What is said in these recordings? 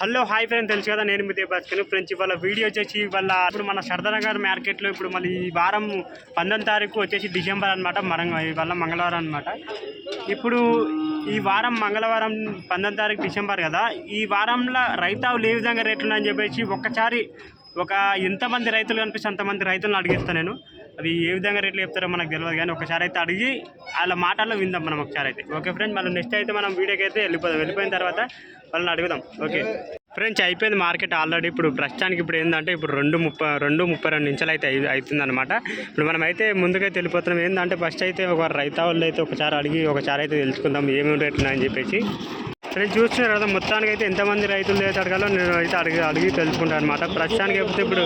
Hello hi friend తెలుసు కదా నేను మీ దేబాస్కను ఫ్రెండ్స్ ఇవాళ వీడియో వచ్చేసి ఇవాళ ఇప్పుడు మన సరదానగర్ మార్కెట్లో ఇప్పుడు మళ్ళీ ఈ వారం పంతొమ్మిది తారీఖు వచ్చేసి డిసెంబర్ అనమాట మరంగ ఇవాళ మంగళవారం అనమాట ఇప్పుడు ఈ వారం మంగళవారం పంతొమ్మిది తారీఖు డిసెంబర్ కదా ఈ వారంలో రైతావులు ఏ విధంగా రేట్లు అని చెప్పేసి ఒక్కసారి ఒక ఎంతమంది రైతులు కనిపిస్తే అంతమంది రైతులను అడిగిస్తాను నేను. అది ఏ విధంగా రేట్లు చెప్తారో మనకు తెలియదు కానీ ఒకసారి అయితే అడిగి వాళ్ళ మాటల్లో విందాం మనం ఒకసారి అయితే. ఓకే ఫ్రెండ్ మనం నెక్స్ట్ అయితే మనం వీడియోకి అయితే వెళ్ళిపోదాం. వెళ్ళిపోయిన తర్వాత వాళ్ళని అడుగుదాం. ఓకే. ఫ్రెండ్స్ అయిపోయింది మార్కెట్ ఆల్రెడీ. ఇప్పుడు ప్రస్తుతానికి ఇప్పుడు ఏంటంటే ఇప్పుడు రెండు ముప్పై రెండు ముప్పై రెండు నిమిషాలు అయితే అవుతుంది అనమాట ఇప్పుడు మనం అయితే ముందుకైతే వెళ్ళిపోతున్నాం. ఏంటంటే ఫస్ట్ అయితే ఒక రైతా వాళ్ళు అయితే ఒకసారి అడిగి ఒకసారి అయితే తెలుసుకుందాం ఏమేమి రేట్లు అని చెప్పేసి. ఫ్రెండ్స్ చూస్తున్నారు కదా మొత్తానికి అయితే ఎంతమంది రైతులు అయితే అడగాలో నేను అయితే అడిగి అడిగి తెలుసుకుంటాను అనమాట ప్రస్తుతానికి అయితే ఇప్పుడు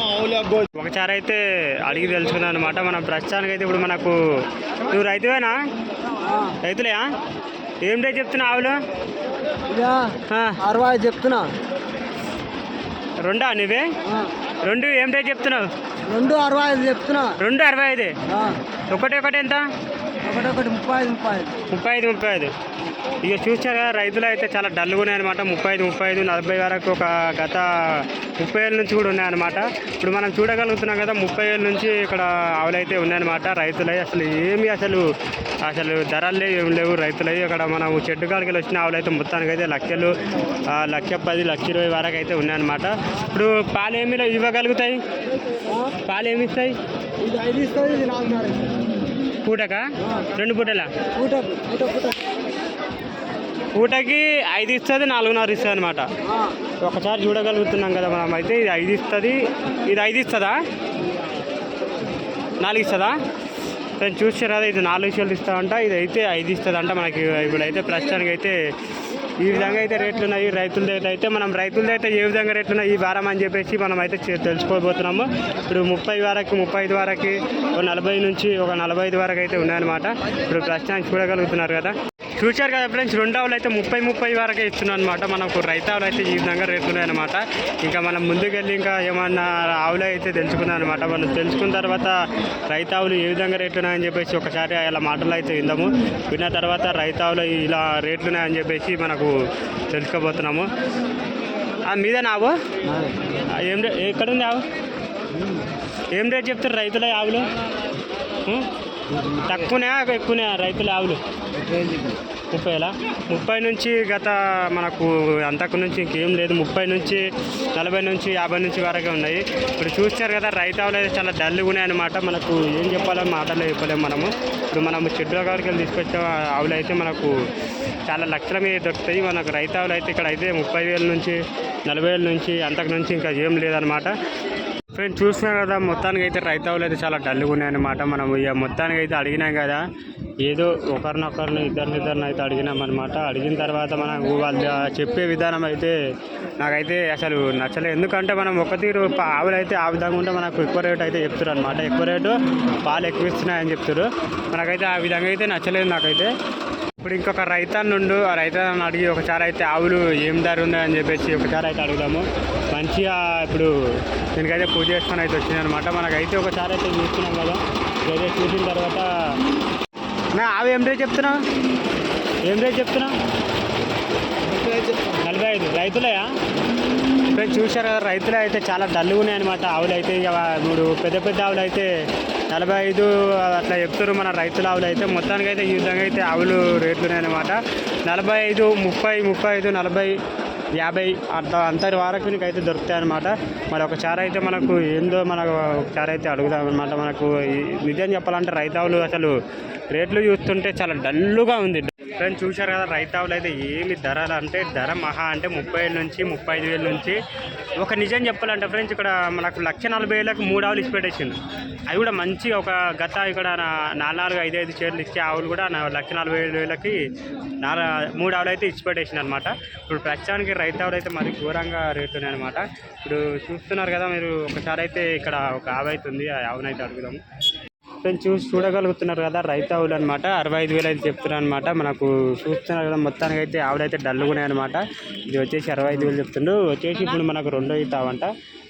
ఒకసారి అయితే అడిగి తెలుసుకుందాం అనమాట మనం ప్రస్తుతానికి అయితే ఇప్పుడు మనకు నువ్వు రైతువేనా? రైతులేయా? ఏం రేట్ చెప్తున్నా ఆవులు? అరవై చెప్తున్నా. రెండా నువ్వే? రెండు ఏం రేట్ చెప్తున్నావు? రెండు అరవై ఐదు చెప్తున్నా. రెండు అరవై ఐదు? ఒకటి ఒకటి ఎంత? ఒకటి ఒకటి ముప్పై ఐదు ముప్పై ఐదు ముప్పై ఐదు ముప్పై ఐదు ఇక చూసారు కదా రైతులు అయితే చాలా డల్గా ఉన్నాయన్నమాట. ముప్పై ఐదు ముప్పై ఐదు నలభై వరకు ఒక గత ముప్పై ఏళ్ళ నుంచి కూడా ఉన్నాయన్నమాట. ఇప్పుడు మనం చూడగలుగుతున్నాం కదా ముప్పై ఏళ్ళ నుంచి ఇక్కడ ఆవులు అయితే ఉన్నాయన్నమాట. రైతులై అసలు ఏమి అసలు అసలు ధరలు లేవు ఏం లేవు. రైతులై అక్కడ మనం చెట్టు కాడికి వెళ్ళి వచ్చిన ఆవులు అయితే మొత్తానికి అయితే లక్షలు లక్ష పది లక్ష ఇరవై వరకు అయితే ఉన్నాయన్నమాట. ఇప్పుడు పాలు ఏమి ఇవ్వగలుగుతాయి? పాలు ఏమి ఇస్తాయి? పూటకా? రెండు పూటలా? పూటకి ఐదు ఇస్తుంది నాలుగున్నర ఇస్తుంది అనమాట ఒకసారి చూడగలుగుతున్నాం కదా మనం అయితే ఇది ఐదు ఇస్తుంది. ఇది ఐదు ఇస్తుందా? నాలుగు ఇస్తుందా? నేను చూసారు ఇది నాలుగు విషయాలు ఇస్తామంట ఇది అయితే ఐదు ఇస్తుంది అంట మనకి. ఇప్పుడైతే ప్రస్తుతానికి అయితే ఈ విధంగా అయితే రేట్లు ఉన్నాయి. రైతుల అయితే మనం రైతులది అయితే ఏ విధంగా రేట్లు ఉన్నాయి ఈ వారం అని చెప్పేసి మనం అయితే తెలుసుకోబోతున్నాము. ఇప్పుడు ముప్పై వరకు ముప్పై ఐదు వరకు ఒక నలభై నుంచి ఒక నలభై ఐదు వరకు అయితే ఉన్నాయన్నమాట. ఇప్పుడు ప్రస్తుతానికి చూడగలుగుతున్నారు కదా. చూశారు కదా ఫ్రెండ్స్ రెండవలు అయితే ముప్పై ముప్పై వరకే ఇస్తున్నాం అనమాట మనకు రైతావులు అయితే ఈ విధంగా రేట్లు ఉన్నాయన్నమాట ఇంకా మనం ముందుకెళ్ళి ఇంకా ఏమన్నా ఆవులు అయితే తెలుసుకున్నాం అనమాట మనం తెలుసుకున్న తర్వాత రైతావులు ఏ విధంగా రేట్లు ఉన్నాయని చెప్పేసి ఒకసారి అలా మాటలు అయితే విందాము. విన్న తర్వాత రైతావులు ఇలా రేట్లు ఉన్నాయని చెప్పేసి మనకు తెలుసుకోబోతున్నాము. ఆ, మీద నావు ఏం రే ఎక్కడుంది ఆవు? ఏం రేట్ చెప్తారు రైతుల ఆవులు? తక్కువనే ఎక్కువనే రైతుల ఆవులు. ముప్పైలా? ముప్పై నుంచి గత మనకు అంతకు నుంచి ఇంకేం లేదు. ముప్పై నుంచి నలభై నుంచి యాభై నుంచి వరకే ఉన్నాయి. ఇప్పుడు చూస్తారు కదా రైతు ఆవులు అయితే చాలా డల్గా ఉన్నాయి అనమాట మనకు ఏం చెప్పాలో మాటలో చెప్పలేము మనము. ఇప్పుడు మనము చెడ్డు గారికి వెళ్ళి తీసుకొచ్చే ఆవులు అయితే మనకు చాలా లక్షల మీద దొరుకుతాయి. మనకు రైతావులు అయితే ఇక్కడ అయితే ముప్పై వేల నుంచి నలభై వేల నుంచి అంతకు నుంచి ఇంకా ఏం లేదనమాట ఫ్రెండ్ చూస్తున్నారు కదా మొత్తానికి అయితే రైతావులు అయితే చాలా డల్గా ఉన్నాయన్నమాట మనం ఇక మొత్తానికి అయితే అడిగినాం కదా ఏదో ఒకరినొకరిని ఇద్దరిని ఇద్దరిని అయితే అడిగినాం అనమాట అడిగిన తర్వాత మనకు వాళ్ళు చెప్పే విధానం అయితే నాకైతే అసలు నచ్చలేదు ఎందుకంటే మనం ఒక తీరు ఆవులు అయితే ఆ విధంగా ఉంటే మనకు ఎక్కువ రేటు అయితే చెప్తారు అనమాట ఎక్కువ రేటు పాలు ఎక్కువ ఇస్తున్నాయని చెప్తారు మనకైతే ఆ విధంగా అయితే నచ్చలేదు నాకైతే. ఇప్పుడు ఇంకొక రైతాన్నిండు ఆ రైతాన్ని అడిగి ఒకసారి అయితే ఆవులు ఏం ధర ఉందా అని చెప్పేసి ఒకసారి అయితే అడుగుదాము. మంచిగా ఇప్పుడు దీనికైతే పూజ చేసుకొని అయితే వచ్చింది అనమాట మనకైతే ఒకసారి అయితే చూస్తున్నాం కదా. ఇదైతే చూసిన తర్వాత నా ఆవు ఏం రేట్ చెప్తున్నావు? ఏం రేట్ చెప్తున్నావు? చెప్తున్నా. నలభై ఐదు. రైతులయా? ఇప్పుడు చూశారు రైతులు అయితే చాలా డల్లుగా ఉన్నాయి అనమాట ఆవులు అయితే ఇక మూడు పెద్ద పెద్ద ఆవులు అయితే నలభై ఐదు అట్లా చెప్తారు మన రైతుల ఆవులు అయితే. మొత్తానికి అయితే ఈ విధంగా అయితే ఆవులు రేట్లు ఉన్నాయన్నమాట నలభై ఐదు ముప్పై ముప్పై ఐదు నలభై యాభై అంత అంతటి వరకు నీకు అయితే దొరుకుతాయి అనమాట మరి ఒకసారి అయితే మనకు ఏందో మనకు ఒకసారి అయితే అడుగుదాం అనమాట మనకు నిజం చెప్పాలంటే రైతావులు అసలు రేట్లు చూస్తుంటే చాలా డల్లుగా ఉంది. ఫ్రెండ్స్ చూశారు కదా రైతావులు అయితే ఏమి ధరలు అంటే ధర మహా అంటే ముప్పై వేల నుంచి ముప్పై ఐదు వేల నుంచి. ఒక నిజం చెప్పాలంటే ఫ్రెండ్స్ ఇక్కడ మనకు లక్ష నలభై వేలకు మూడు ఆవులు ఇచ్చి పెట్టేసింది అవి కూడా మంచి ఒక గత ఇక్కడ నా- నాలుగు నాలుగు ఐదు ఐదు చీరలు ఇచ్చే ఆవులు కూడా నా లక్ష నలభై ఐదు వేలకి నాలుగు మూడు ఆవులు అయితే ఇచ్చి పెట్టేసింది అనమాట ఇప్పుడు ప్రస్తుతానికి రైతావులు అయితే మరి ఘోరంగా రేట్లు అనమాట ఇప్పుడు చూస్తున్నారు కదా మీరు ఒకసారి అయితే ఇక్కడ ఒక ఆవు అయితే ఉంది ఆ ఆవునైతే అడుగుదాము. ఫ్రెండ్స్ చూసి చూడగలుగుతున్నారు కదా రైతావులు అనమాట అరవై ఐదు వేలు అయితే చెప్తున్నారు అనమాట మనకు చూస్తున్నారు కదా మొత్తానికి అయితే ఆవులైతే డల్లుగున్నాయి ఉన్నాయి అనమాట ఇది వచ్చేసి అరవై ఐదు వేలు చెప్తుండ్రు వచ్చేసి ఇప్పుడు మనకు రెండో అవుతామంట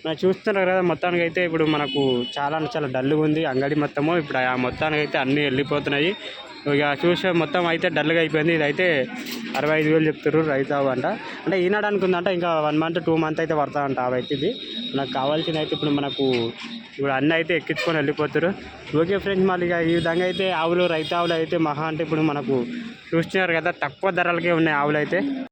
మనం చూస్తున్నారు కదా మొత్తానికి అయితే ఇప్పుడు మనకు చాలా అంటే చాలా డల్గా ఉంది. అంగడి మొత్తము ఇప్పుడు ఆ మొత్తానికి అయితే అన్నీ వెళ్ళిపోతున్నాయి. ఇక చూసే మొత్తం అయితే డల్గా అయిపోయింది. ఇదైతే అరవై ఐదు వేలు చెప్తారు రైతు అంట. అంటే ఈనాడు అనుకుందంట ఇంకా వన్ మంత్ టూ మంత్ అయితే పడతా అంట ఇది. మనకు కావాల్సింది అయితే ఇప్పుడు మనకు ఇప్పుడు అన్నీ అయితే ఎక్కించుకొని వెళ్ళిపోతారు. ఓకే ఫ్రెండ్స్ మళ్ళీ ఇక ఈ విధంగా అయితే ఆవులు రైతు ఆవులు అయితే మహా అంటే ఇప్పుడు మనకు చూస్తున్నారు కదా తక్కువ ధరలకే ఉన్నాయి ఆవులు అయితే.